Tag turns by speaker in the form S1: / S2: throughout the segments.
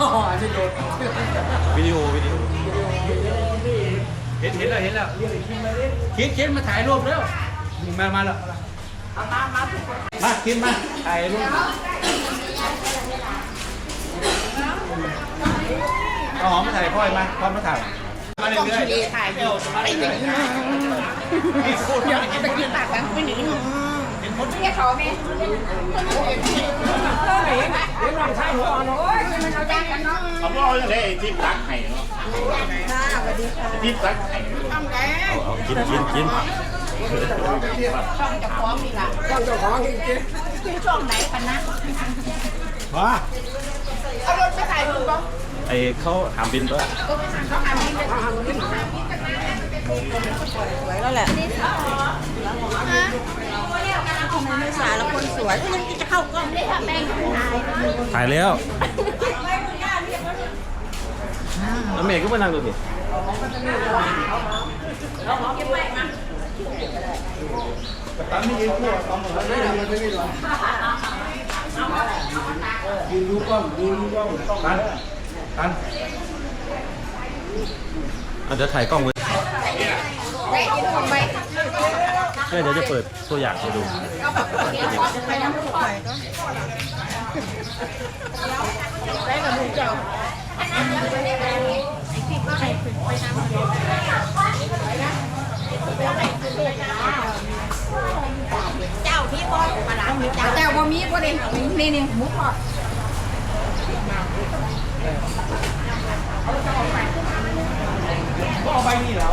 S1: อ๋ออันนี้โดน
S2: วิดีโอวิดีโอ
S1: เห็นเห็นแล้วเห็นแล้วคิดคิดมาถ่ายรูปแล้วมามาแล้วมาคิดมาถ่ายรูปเอาหอมมาถ่ายพ่อยมาพ่อมาถ่ายมาเรื่อยๆถ่ายเดียวมาเรื่อยๆนี่พูดอย่างนี้
S3: ตะกี้ปากกันไม่หนี
S1: เห็นคน
S3: เรียกเขาไหมเดี๋ยวลองใช้หัวหน่อยมันเอาจ้างกันเนาะ
S4: เขาบอกอย่างไรที่ตักไห้เนาะ
S3: ค่ะสวัสดีค่ะ
S4: ที่ตักไห้
S3: ทำไง
S2: เอากินกินกิน
S3: ช่องจะฟ้องนี่ล่ะช่องจะฟ้องจริงๆช่องไหนกันนะ
S1: ว้า
S3: เอารถไปถ่ายรูปบ้าง
S2: ไอ้เขาหามบินด้วย
S3: เขาทำนี่เลยสวยแล้วแหละทำไมไม่สายแล้ วคนสวยก็ยังจะเข้ากล้องได้ค่ะแม่งถ่าย
S2: ถ่ายแล้วแล้วเมย์ก็มานั่งดูสิ
S1: ตั้งนี่ยืนคู่เอาหมดเลยยืนไม่หรอยืนดูกล้องยืนดูกล้องตันตัน
S2: อะเดี๋ยวถ่ายกล้องไว้
S3: ได้ยินทำไม
S2: เดี๋ยวจะเปิดตัวอย่างให้ดู
S3: ไปน้ำผู้ปล่อยก็ได้กับลูกเจ้าเจ้าพี่บอลมาหลังเจ้าเจ้าบ่มีบ่ได้นี่นี่หมูทอด
S1: ก็เอาใบนี่แล้ว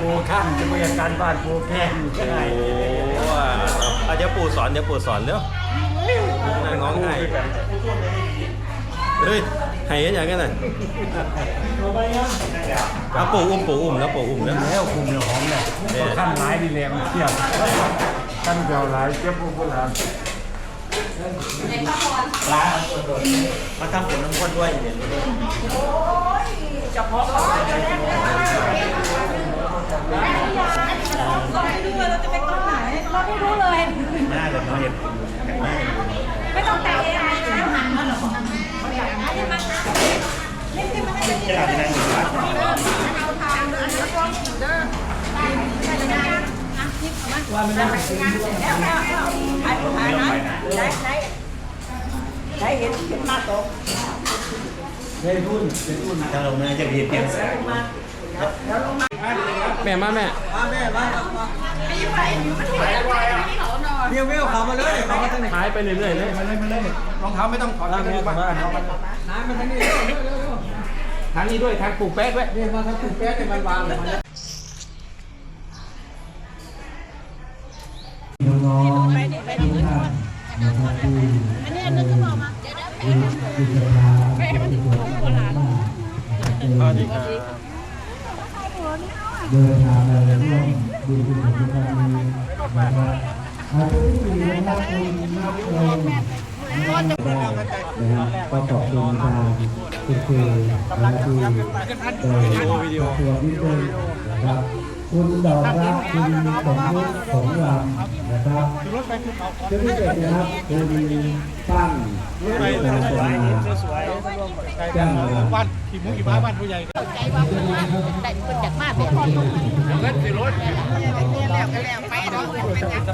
S1: อ้ข้ามจะไปการบ้านโปรแกรม
S2: โอ้ว่าอะเดี๋ยวปู่สอนเดี๋ยวปู่สอนเร็วนั่งง้องไห้เฮ้ยไห้ยังไงกันน่ะเอาปู่อุ้มปู่อุ้มแล้วปู่อุ้มแล้ว
S1: แล้วคุมเรื่องของเนี่ยขั้นร้ายดีแรงเทียบขั้นเดียวร้ายเจ็บพวกโบราณ
S2: มาทำผลน้ำข้นด้วยเนี่ย
S3: เเราไม่รู้เลย
S2: น่าจะน้อยเห็น
S3: ไม่ต้องแต่งเองหันมาหรอกเอาทางเดินแล้วก็เดินว่ามันได้แล้วแล้วไอ้ผู้หานั้นได้ได้ได้เห็นเห็นมาตก
S1: เฮ้รุ่นเป็นรุ่น
S2: ถ้าเราน่าจะเพียนเพียนแสง แม่มาแม่
S1: เบี้ยวเบี้ยวเขามาเลยเขามาทางไหน
S2: หายไปเรื่อยๆเลย
S1: มาเลยมาเลยรองเท้าไม่ต้องถอดเลยมาน้ำมาทางนี้ทางนี้ด้วยทางปลูกแป๊กด้วยเรียกว่าทางปลูกแป๊กเนี่ยมันวางเลยมันน้องๆทุกท่านนะครับที่อันนี้อันนึงก็บอกมาเดี๋ยวไปให้มันถึงโบราณ
S2: สวัสดีครับ
S5: เดินทางมาร่วมดูกิจกรรนี้นะครับอาจจะไม่มีนะครับคุณนักเรียนได้นะครับก็ขอบคุณทางคุณครูและที่ได้ตัวนิดนึงนะครับคุณดอกรักคุณสมยุทธสงรำนะครับชื่อที่เจ็ดนะครับคุณตั้งวิจารณ์แจ้งมา
S1: บ้านี่มุกขี่ม้าบ้านผู้ใหญ่
S3: ใจว่าเพิ่นมาแต่เพิ่นจากมาเป็นพ่อลูก
S1: เงินสิรถ
S3: แล้วก็แล้วไปเนาะ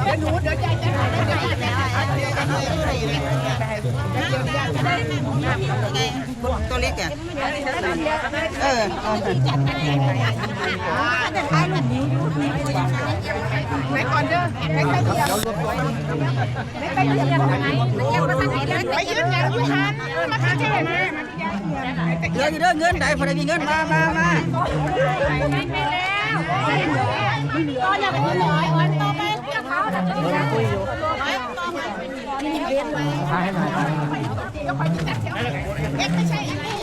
S3: เดี๋ยวหนูเดี๋ยวใจจะหาได้ตัวเล็กอะเออเอาจัดให้จะถ่ายรูปนี้ไปก่อนเด้อไปไปเที่ยวไปไปเที่ยวไหนไปเที่ยวมาทางไหนเลยไปยืนยันอยู่ทันมาทางไหนมา เดี๋ยวเด้อเงินได้พอได้มีเงินมามามาไม่ไปแล้วก็อยากไปยืนร้อยวันต่อไปกับเขาแต่ก็ยังคุยอยู่ร้อยต่อไปเป็นเรียนไป
S1: ถ่ายให้หน่อย
S3: ไม่ใช่อันนี้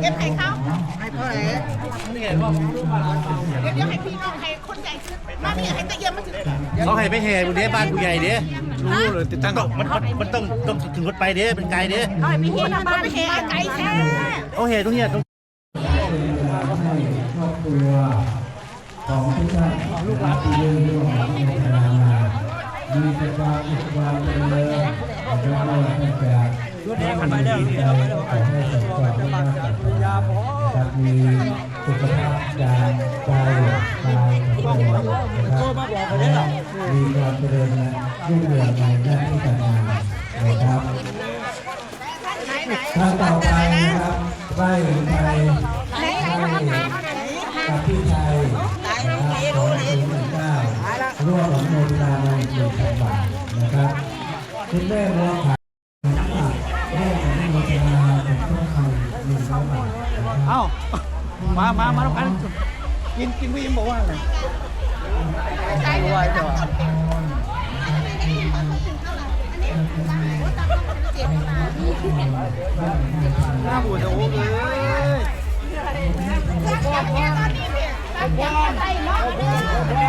S3: เก็บให้เขาให้พ่อเลยเดี๋ยวให้พี่น้องให้คนใหญ่ซื้อมาพี่ให้ตะเยี่ยมมาถึง
S4: เขาให้ไปแห่บุญเด้บ้านผู้ใหญ่เด้รู้เลยติดตั้งมันมันมันต้องต้องถึงรถไปเด้เป็นไกลเด้
S3: เอาไปเฮ็ดบ้านไปเฮ็ดไก่แท้
S4: เขาแห่ตรงเนี้ยตรง
S5: ครอบครัวของทุกท่านลูกหลานที่ยืนอยู่ของในคณะมามีแต่ความสุขความเจริญและก็ตั้งแต่ รุ่นแรกกันไปเด้อขอให้สมความมุ่งมั่นปรารถนานะมีสุขภาพกายกายกายแข็งนะครับมีความเจริญรุ่งเรืองในหน้าที่การงานนะครับท่านต่อไปนะครับไร่ไทยกับพี่ชัยร่วมอนุโมทนาในหนึ่งพันบาทนะครับคุณแม่บัวผัดนะครับร่วมอนุโมทนาเป็นต้นคำหนึ่งร้อยบาทนะครับ
S1: เอ้ามามามาแล้วกันกินกินพี่ยิ้มบอกว่าไงหน้าบูดโอ้เลย
S6: แม่จะไปซื้ออย่างว่า
S3: ก่อนเด้อก่อนเด้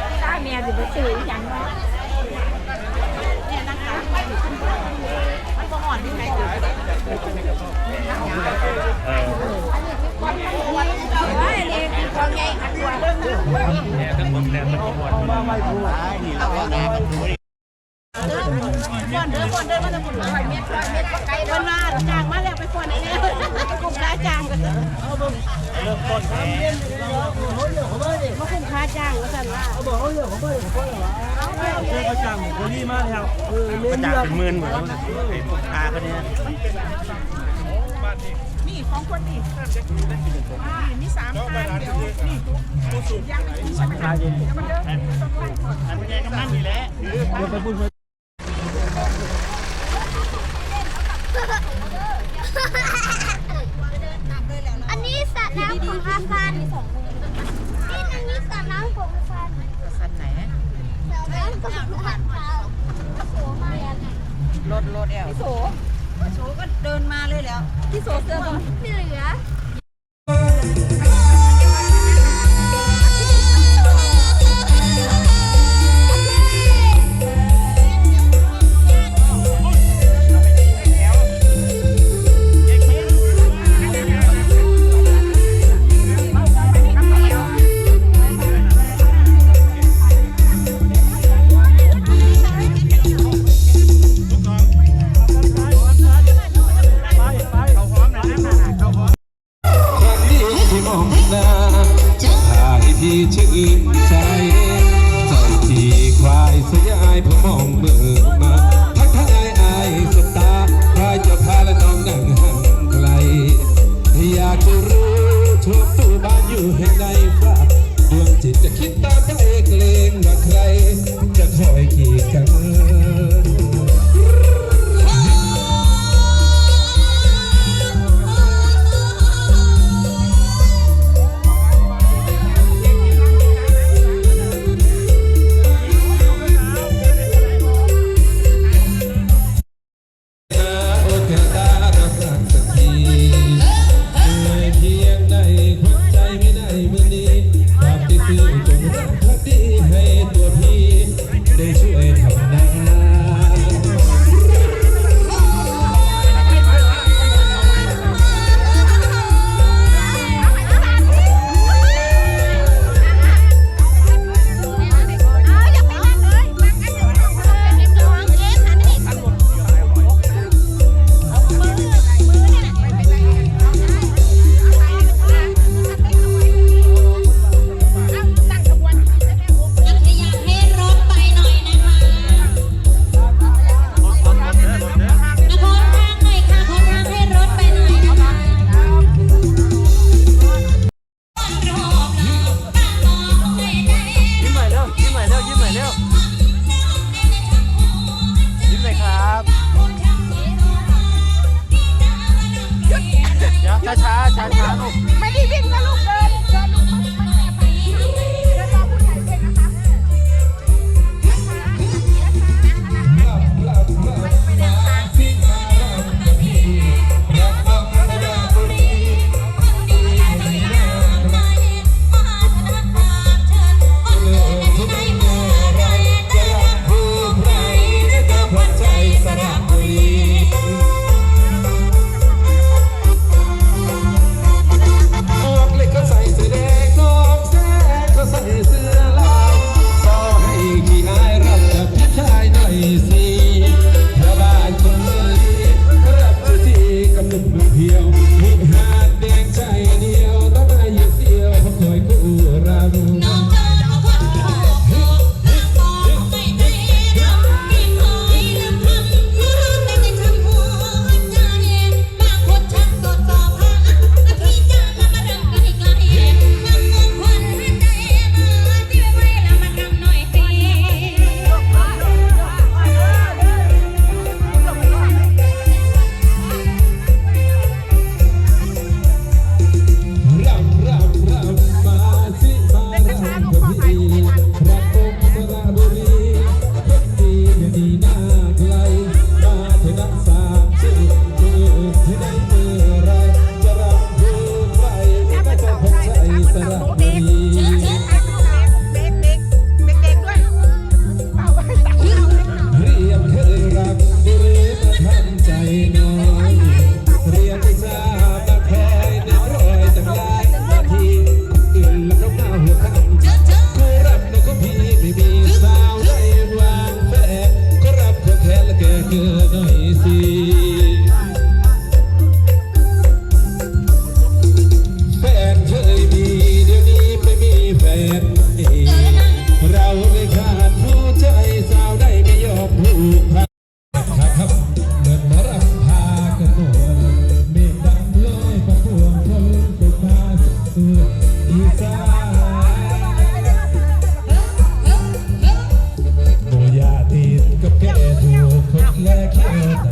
S3: อมาจะปุ่นร้อยเมตรร้อยเม จ้างมาแล้วไปก่อนไอ้เนี่ยกลุ่มค้าจ้างก็เอาเบิ่งเริ่มต้นแห่มา คุ้มค้าจ้างว่าซั่นว่า
S4: เขาจ้างคนนี้มาแล้วเขาจ้างเป็นหมื่นหมดแล้วอาคนนี้
S3: นี่ของคนนี่นี่มีสามคันเดี๋ยวนี่ยังไม่มีใช่ไหมคะเดี๋ยวมันเด้อ
S4: อันนี้กำนันนี่
S7: แหละอัน
S4: ለጌታ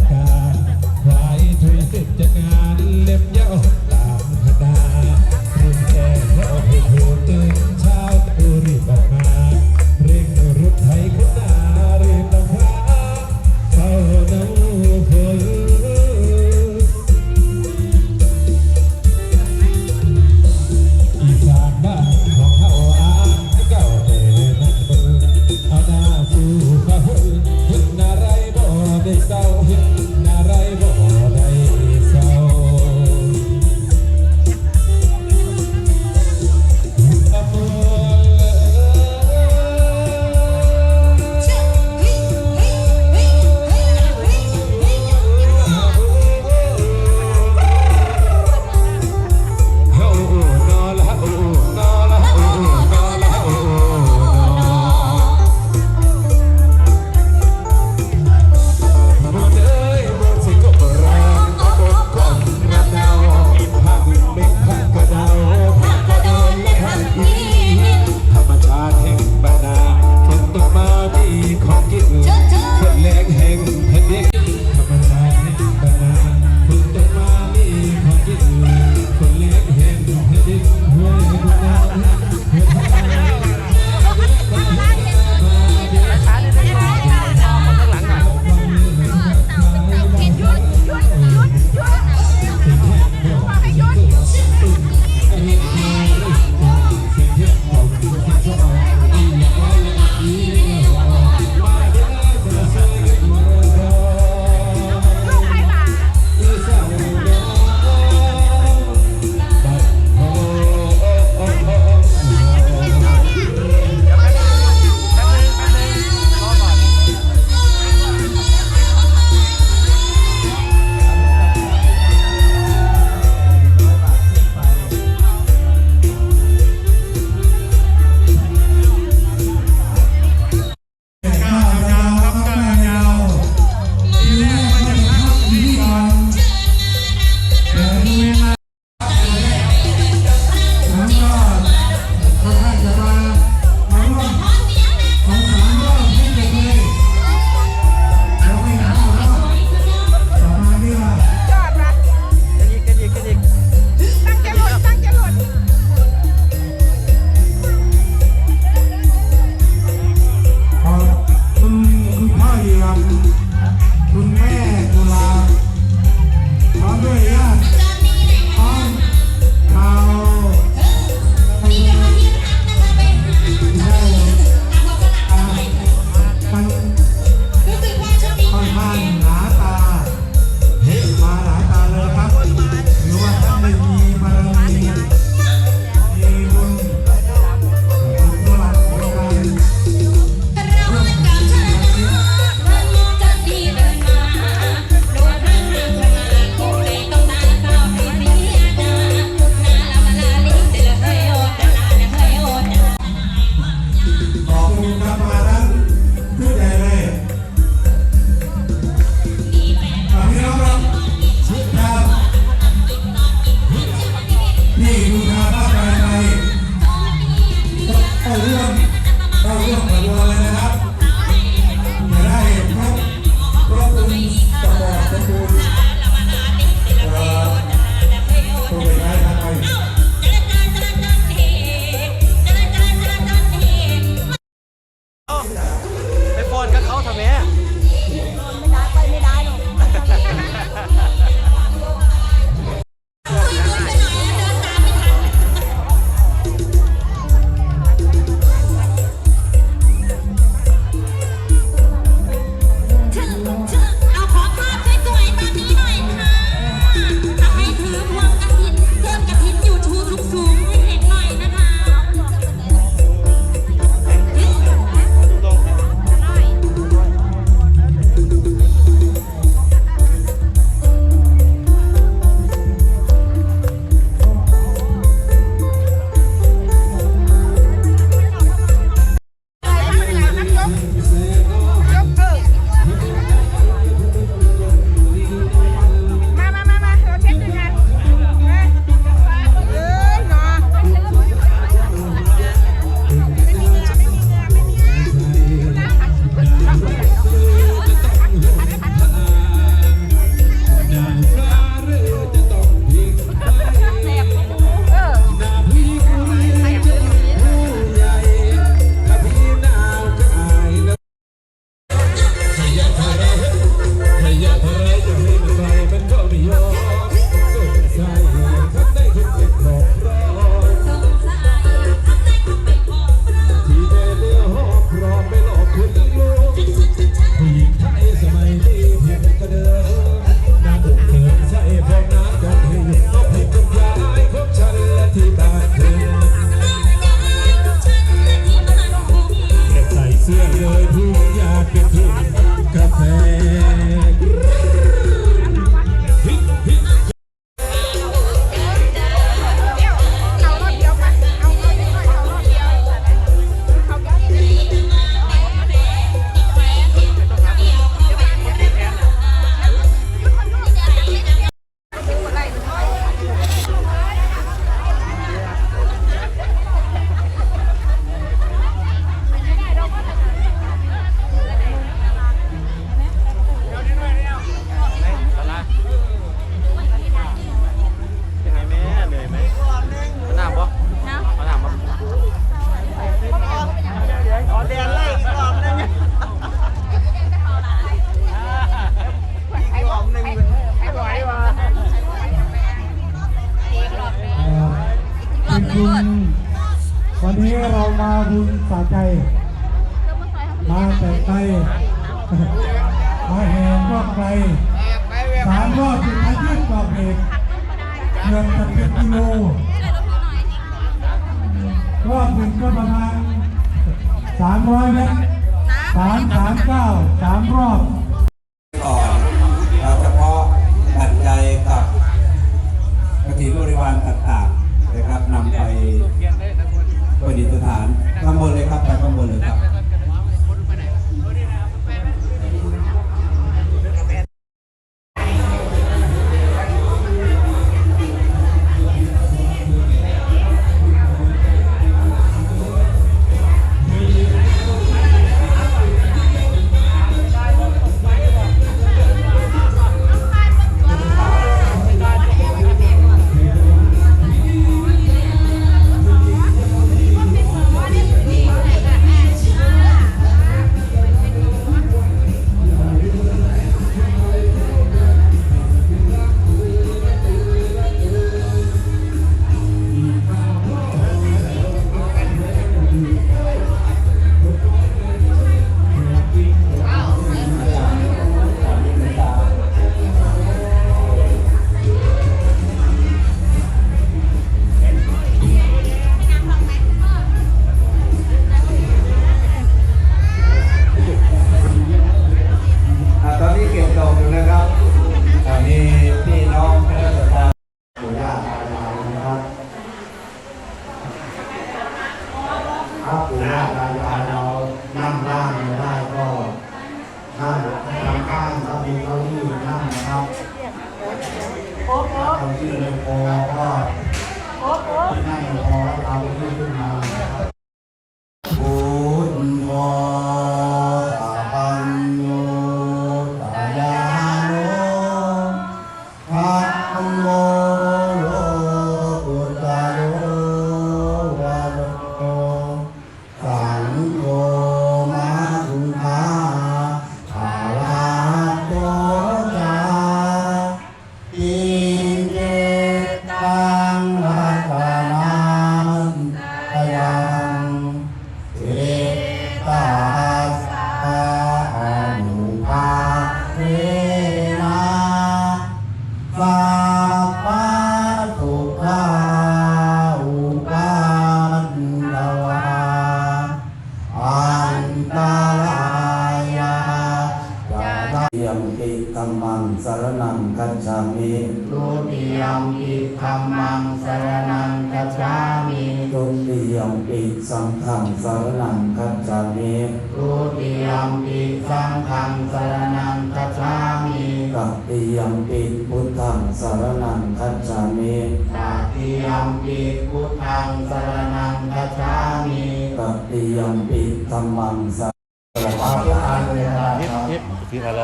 S4: นังกั
S7: จฉามิทุติยมปิสังฆังสารนังกัจฉามิทุติยมปิสังฆังสารนังกัจฉามิกัตติยมปิพุทธังสารนังกัจฉามิกัตติยมปิพุทธังสารนังกัจฉามิกัตติยมปิธัมมังสารนังกัจฉามิ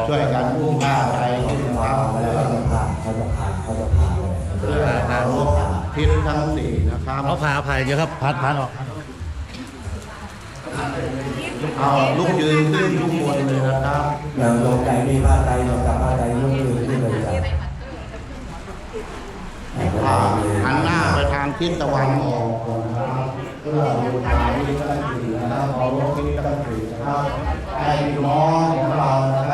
S5: ช่วยกันอุ้มผ้าไป
S7: เขาจะผ่าเขาจะผ่าเขาจะผ่าเลย
S5: เพื่อทางทิศทั้งสี่นะครับ เอาผ่าผ่าเยอะครับพัดพัดออกเอาลูกยืนขึ้นทุกคนเลยนะครับ
S7: อย่างลงใจมีผ้าไตรเราจับผ้าไตรยกมือขึ้นเลยจ้ะ
S5: อ่าหันหน้าไปทางทิศตะวันออก
S7: เพื่อบูชาที่ตั้งสี่นะครับขอรบที่ตั้งสี่นะครับให้พี่น้องของเรานะครับ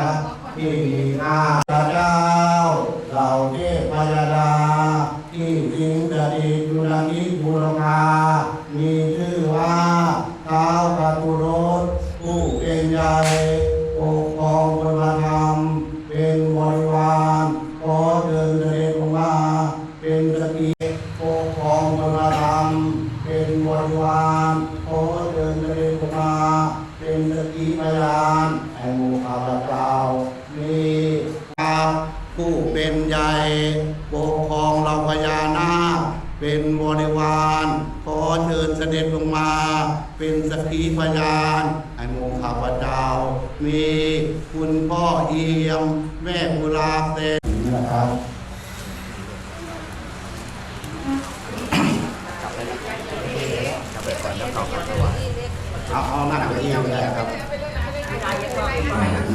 S7: เอาเอาหน้าไปเอี่ยมเลยครับ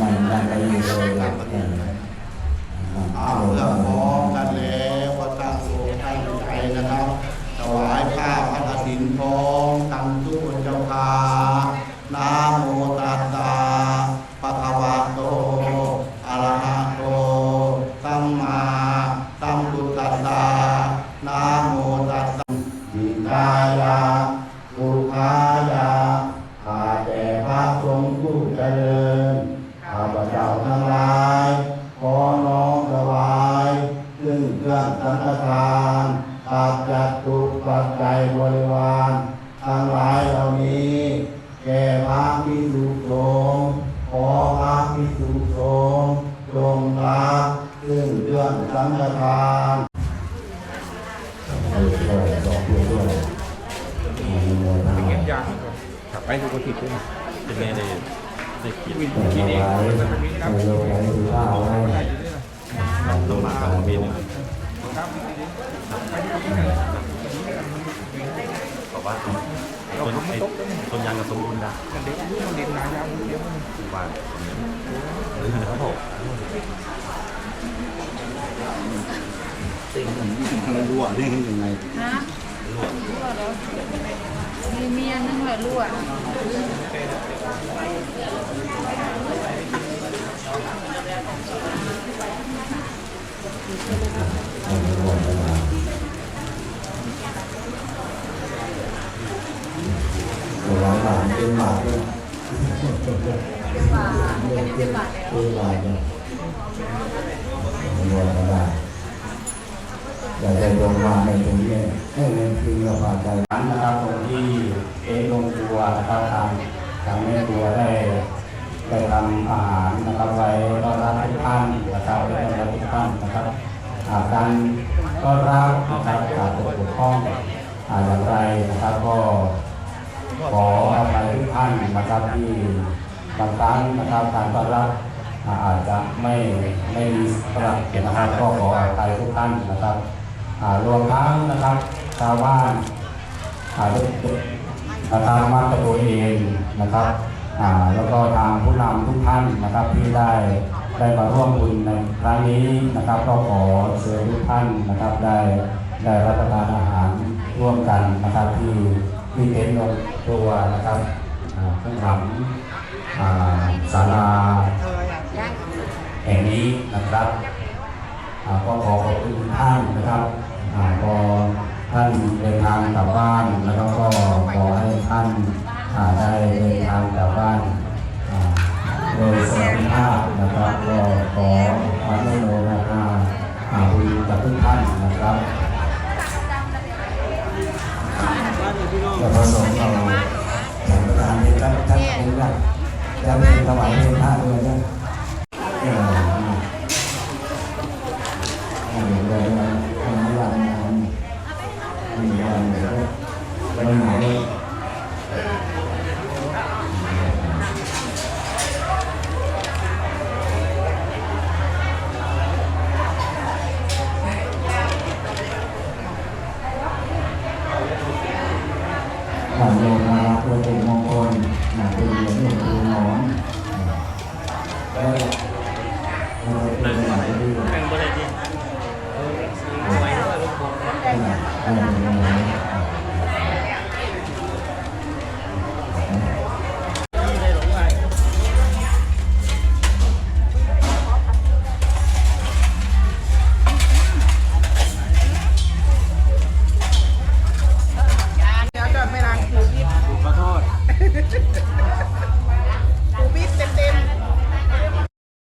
S7: มันได้ไปอยู่เลยครับ
S5: เอาเพื่อพร้อมกันแล้วก็ตั้งโลตั้งใจนะครับถวายผ้าพระกฐินพร้อมตั้ง มจงละซึ่งเรื่องสังฆทานดอด้วยอนุโมทนา
S1: เก็บยางขับไปดูกติด้วย
S2: เป็นไงในในกิน
S1: กินเองมัน
S5: มีน้
S2: ต้องมาเอาบินขอบคุณ ต้นไอ้ต้นยางกับสมบูรณ์ได้
S1: เด็กรู้มันเด็กนายาวเดี๋ยว
S2: ว่าตรงนี้ครับผม
S5: มันรั่วได้ยังไง
S3: มีเมียนึงแหละรั่ว
S5: อนุโมทนาหลานหลาน เป็นบาทด้วยเป็นบาทเป็นบาทเนี่ยอนุโมทนาอยากจะลงมาในตรงนี้ให้เงินคืนเราฝากใจนั้นนะครับตรงที่เอ็นลงครัวนะครับทางทางแม่ครัวได้ได้ทำอาหารนะครับไว้ต้อนรับทุกท่านนะครับไว้ต้อนรับทุกท่านนะครับอาการต้อนรับนะครับขาดตกบกพร่องอาอย่างไรนะครับก็ ขออภัยทุกท่านนะครับที่บางครั้งนะครับการต้อนรับอาจจะไม่ไม่มีสระนะครับก็ขออภัยทุกท่านนะครับรวมทั้งนะครับชาวบ้านอาทุกๆทางมัตตตัวเองนะครับแล้วก็ทางผู้นำทุกท่านนะครับที่ได้ได้มาร่วมบุญในครั้งนี้นะครับก็ขอเชิญทุกท่านนะครับได้ได้รับประทานอาหารร่วมกันนะครับที่ที่เต็นท์ ตัวนะครับข้างหลังอ่าศาลาแห่งนี้นะครับก็ขอขอบคุณท่านนะครับพอท่านเดินทางกลับบ้านแล้วก็ขอให้ท่านได้เดินทางกลับบ้านโดยสวัสดิภาพนะครับก็ขออนุโมทนาอ่าบุญกับทุกท่านนะครับ พี่น้องจะมาสอนเราทางนี้ก็ท่านเป็นหลักจะมีถวายเป็นพระด้วยนะเราหา